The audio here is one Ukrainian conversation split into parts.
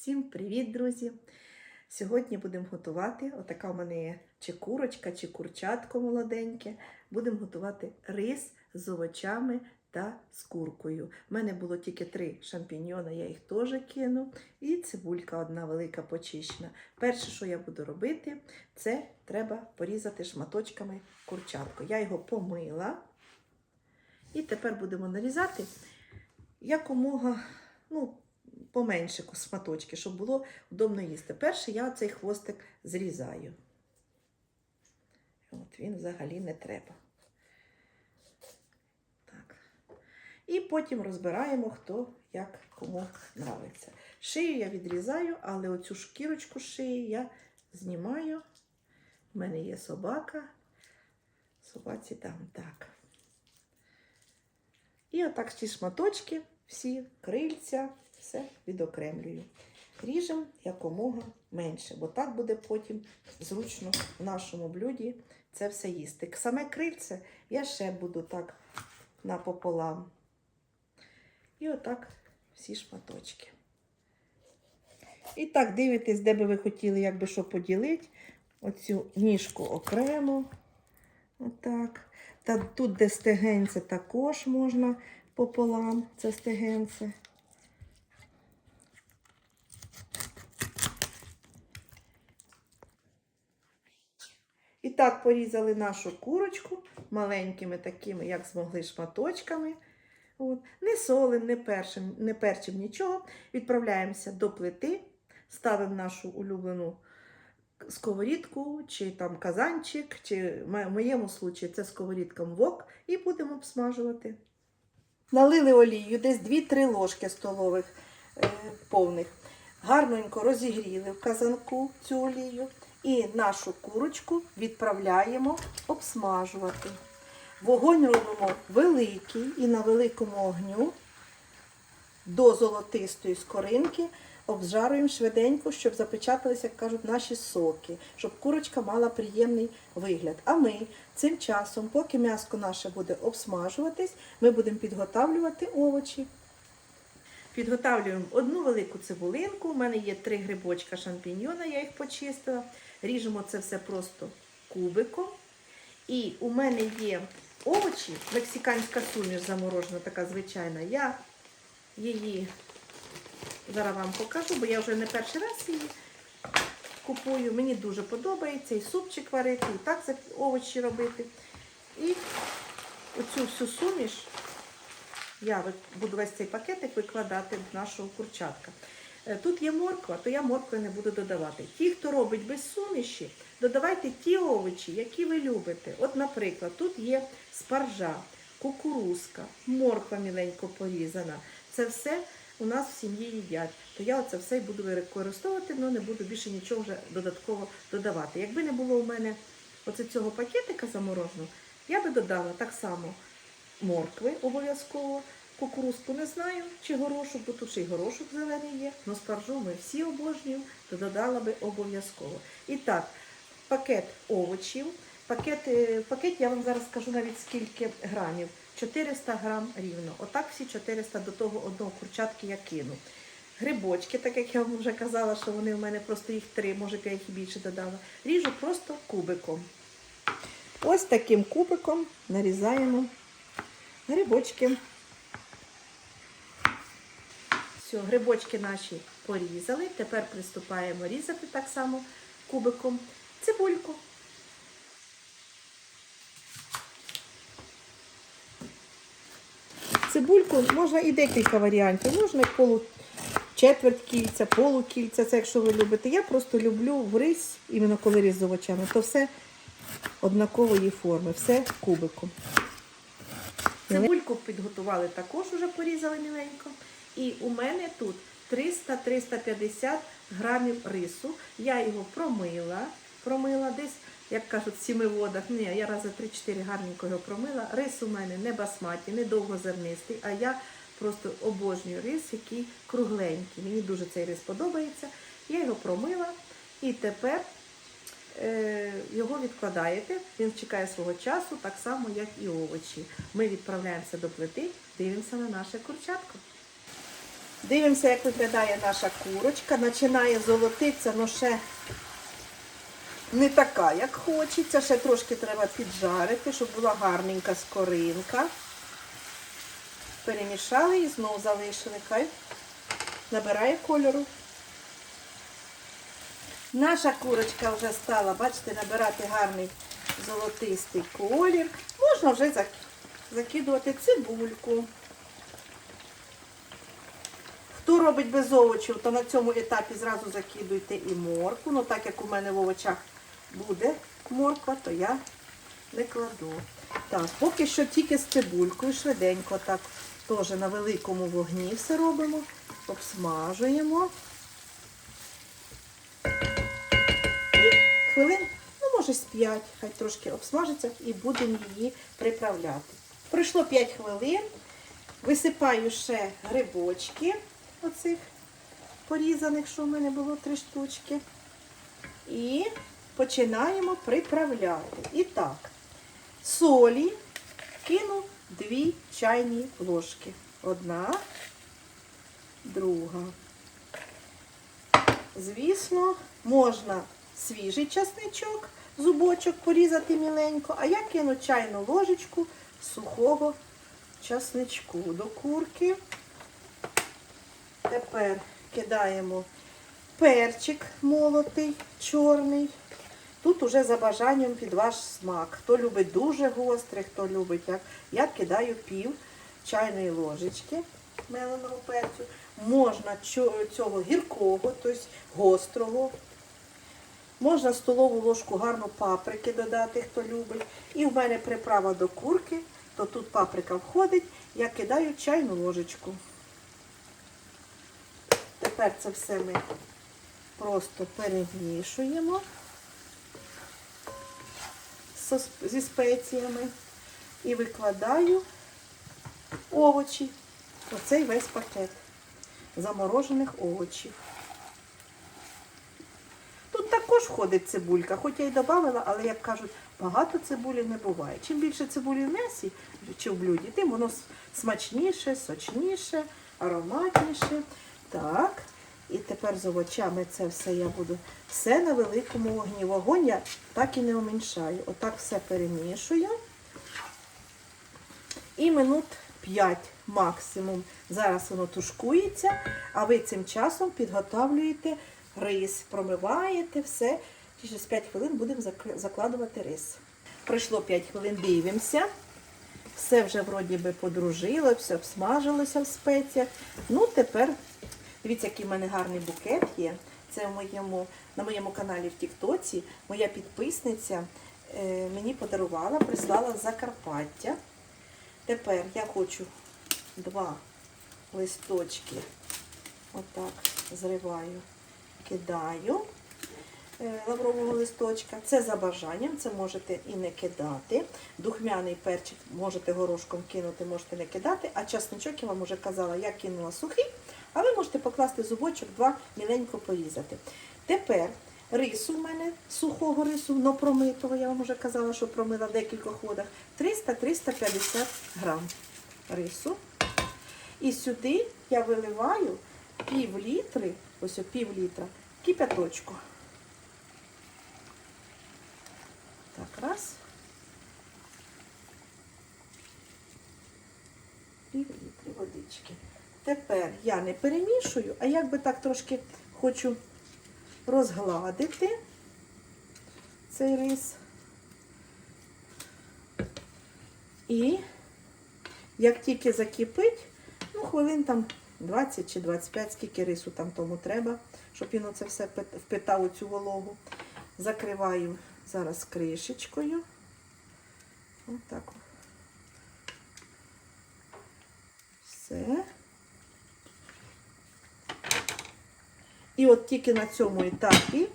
Всім привіт, друзі! Сьогодні будемо готувати, отака у мене є чи курочка, чи курчатко молоденьке. Будемо готувати рис з овочами та з куркою. У мене було тільки три шампіньйона, я їх теж кину. І цибулька одна велика почищена. Перше, що я буду робити, це треба порізати шматочками курчатку. Я його помила. І тепер будемо нарізати якомога, ну, поменше шматочки, щоб було удобно їсти. Перше я цей хвостик зрізаю. От він взагалі не треба. Так. І потім розбираємо, хто як кому нравиться. Шию я відрізаю, але оцю шкірочку шиї я знімаю. У мене є собака. Собаці там так. І отак ці шматочки, всі крильця, все відокремлюю. Ріжемо якомога менше, бо так буде потім зручно в нашому блюді це все їсти. Саме крильце я ще буду так напополам. І отак всі шматочки. І так, дивитесь, де би ви хотіли, як би що поділити. Оцю ніжку окремо. Отак. Та тут, де стегенце, також можна пополам. Це стегенце. І так порізали нашу курочку маленькими такими, як змогли, шматочками. От. Не солим, не першим, не перчим нічого. Відправляємося до плити, ставимо нашу улюблену сковорідку, чи там казанчик, чи в моєму случаї це сковорідка вок, і будемо обсмажувати. Налили олію, десь 2-3 ложки столових е, повних. Гарненько розігріли в казанку цю олію. І нашу курочку відправляємо обсмажувати. Вогонь робимо великий і на великому огню до золотистої скоринки обжаруємо швиденько, щоб запечаталися, як кажуть, наші соки, щоб курочка мала приємний вигляд. А ми цим часом, поки м'яско наше буде обсмажуватись, ми будемо підготавлювати овочі. Підготавлюємо одну велику цибулинку. У мене є три грибочка шампіньйона, я їх почистила. Ріжемо це все просто кубиком. І у мене є овочі, мексиканська суміш заморожена, така звичайна. Я її зараз вам покажу, бо я вже не перший раз її купую. Мені дуже подобається і супчик варити, і так овочі робити. І оцю всю суміш я буду весь цей пакетик викладати в нашого курчатка. Е, Тут є морква, то я моркви не буду додавати. Ті, хто робить без суміші, додавайте ті овочі, які ви любите. От, наприклад, тут є спаржа, кукурузка, морква міленько порізана. Це все у нас в сім'ї їдять. То я оце все буду використовувати, але не буду більше нічого вже додатково додавати. Якби не було у мене оце цього пакетика замороженого, я би додала так само моркви обов'язково. Кукурузку не знаю, чи горошок, бо тут ще й горошок зелений є. але спаржу ми всі обожнюємо, то додала би обов'язково. І так, пакет овочів. Пакет, е, пакет я вам зараз скажу навіть скільки грамів. 400 грам рівно. Отак всі 400 до того одного курчатки я кину. Грибочки, так як я вам вже казала, що вони в мене просто їх три, може я їх і більше додала. Ріжу просто кубиком. Ось таким кубиком нарізаємо грибочки. Все, грибочки наші порізали. Тепер приступаємо різати так само кубиком цибульку. Цибульку можна і декілька варіантів. Можна полу четверть кільця, полукільця, це якщо ви любите. Я просто люблю в рис, іменно коли різ з овочами, то все однакової форми, все кубиком. Цибульку підготували також, уже порізали міленько. І у мене тут 300-350 грамів рису. Я його промила, промила десь, як кажуть, в сіми водах. Ні, я рази 3-4 гарненько його промила. Рис у мене не басматі, не довгозернистий, а я просто обожнюю рис, який кругленький. Мені дуже цей рис подобається. Я його промила і тепер його відкладаєте. Він чекає свого часу, так само, як і овочі. Ми відправляємося до плити, дивимося на наше курчатко. Дивимося, як виглядає наша курочка. Починає золотитися, але ще не така, як хочеться. Ще трошки треба піджарити, щоб була гарненька скоринка. Перемішали і знову залишили. Хай набирає кольору. Наша курочка вже стала, бачите, набирати гарний золотистий колір. Можна вже закидувати цибульку. Хто робить без овочів, то на цьому етапі зразу закидуйте і морку. Ну так як у мене в овочах буде морква, то я не кладу. Так, поки що тільки з цибулькою, швиденько так теж на великому вогні все робимо, обсмажуємо. І хвилин, ну може з 5, хай трошки обсмажиться і будемо її приправляти. Пройшло 5 хвилин. Висипаю ще грибочки оцих порізаних, що в мене було три штучки. І починаємо приправляти. І так, солі кину 2 чайні ложки. Одна, друга. Звісно, можна свіжий часничок, зубочок порізати міленько, а я кину чайну ложечку сухого часничку до курки. Тепер кидаємо перчик молотий, чорний. Тут уже за бажанням під ваш смак. Хто любить дуже гострий, хто любить як. Я кидаю пів чайної ложечки меленого перцю. Можна цього гіркого, тобто гострого. Можна столову ложку гарну паприки додати, хто любить. І в мене приправа до курки, то тут паприка входить, я кидаю чайну ложечку. Тепер це все ми просто перемішуємо зі спеціями і викладаю овочі. Оцей весь пакет заморожених овочів. Також входить цибулька, хоч я й додавала, але, як кажуть, багато цибулі не буває. Чим більше цибулі в м'ясі чи в блюді, тим воно смачніше, сочніше, ароматніше. Так. І тепер з овочами це все я буду все на великому вогні. Вогонь я так і не уменьшаю. Отак все перемішую. І минут 5 максимум. Зараз воно тушкується, а ви цим часом підготовлюєте рис, промиваєте все. Через 5 хвилин будемо закладувати рис. Пройшло 5 хвилин, дивимося. Все вже вроді би подружило, все обсмажилося в спеціях. Ну, тепер, дивіться, який в мене гарний букет є. Це в моєму, на моєму каналі в Тіктоці. Моя підписниця е, мені подарувала, прислала Закарпаття. Тепер я хочу два листочки. Отак зриваю, кидаю е, лаврового листочка. Це за бажанням, це можете і не кидати. Духмяний перчик можете горошком кинути, можете не кидати. А часничок я вам вже казала, я кинула сухий, а ви можете покласти зубочок, два міленько порізати. Тепер рису в мене, сухого рису, но промитого, я вам вже казала, що промила в декількох водах, 300-350 грам рису. І сюди я виливаю пів літри, ось пів літра, кипяточку. Так, раз. Пів водички. Тепер я не перемішую, а як би так трошки хочу розгладити цей рис. І як тільки закипить, ну, хвилин там 20 чи 25, скільки рису там тому треба, щоб він оце все впитав у цю вологу. Закриваю зараз кришечкою. Отак. Все. І от тільки на цьому етапі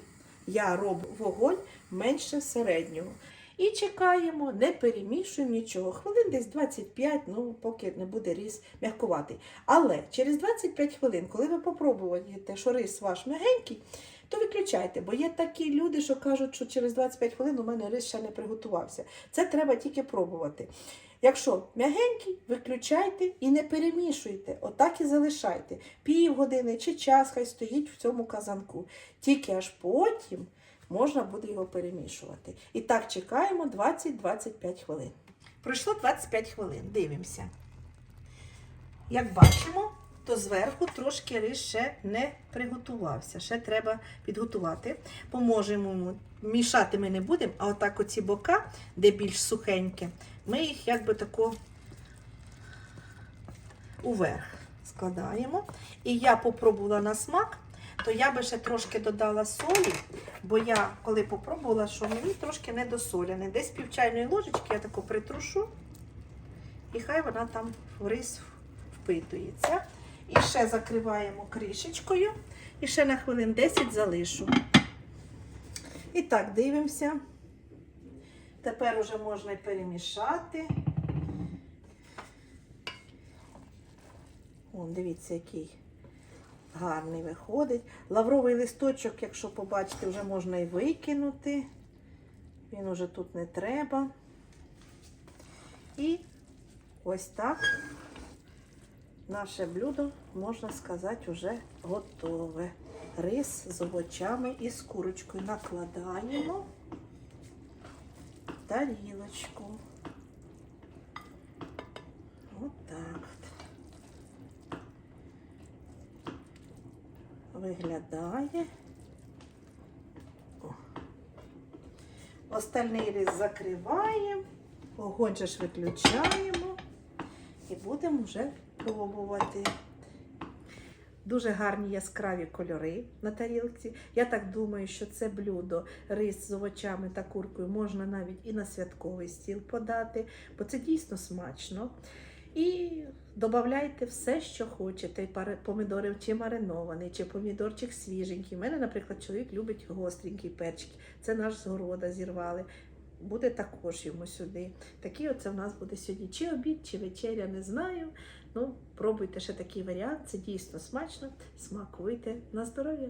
я роблю вогонь менше середнього. І чекаємо, не перемішуємо нічого. Хвилин десь 25, ну поки не буде рис м'якуватий. Але через 25 хвилин, коли ви попробуєте, що рис ваш м'ягенький, то виключайте, бо є такі люди, що кажуть, що через 25 хвилин у мене рис ще не приготувався. Це треба тільки пробувати. Якщо м'ягенький, виключайте і не перемішуйте. Отак і залишайте. Півгодини чи час хай стоїть в цьому казанку. Тільки аж потім можна буде його перемішувати. І так чекаємо 20-25 хвилин. Пройшло 25 хвилин. Дивимося. Як бачимо, то зверху трошки рис ще не приготувався. Ще треба підготувати. Поможемо йому. Мішати ми не будемо, а отак оці бока, де більш сухенькі, ми їх якби тако уверх складаємо. І я попробувала на смак, то я би ще трошки додала солі, бо я коли попробувала, що мені трошки недосоляне. Десь пів чайної ложечки я тако притрушу, і хай вона там в рис впитується. І ще закриваємо кришечкою. І ще на хвилин 10 залишу. І так, дивимося. Тепер уже можна і перемішати. О, дивіться, який гарний виходить. Лавровий листочок, якщо побачите, вже можна і викинути. Він уже тут не треба. І ось так наше блюдо, можна сказати, вже готове. Рис з овочами і з курочкою накладаємо тарілочку. Отак. от. Виглядає. Остальний рис закриваємо, огонь виключаємо і будемо вже пробувати. Дуже гарні яскраві кольори на тарілці. Я так думаю, що це блюдо, рис з овочами та куркою можна навіть і на святковий стіл подати, бо це дійсно смачно. І додавайте все, що хочете. Помідори чи маринований, чи помідорчик свіженький. У мене, наприклад, чоловік любить гостренький перчик. Це наш з города зірвали. Буде також йому сюди. Такий оце в нас буде сьогодні чи обід, чи вечеря, не знаю. Ну, пробуйте ще такий варіант, це дійсно смачно. Смакуйте на здоров'я.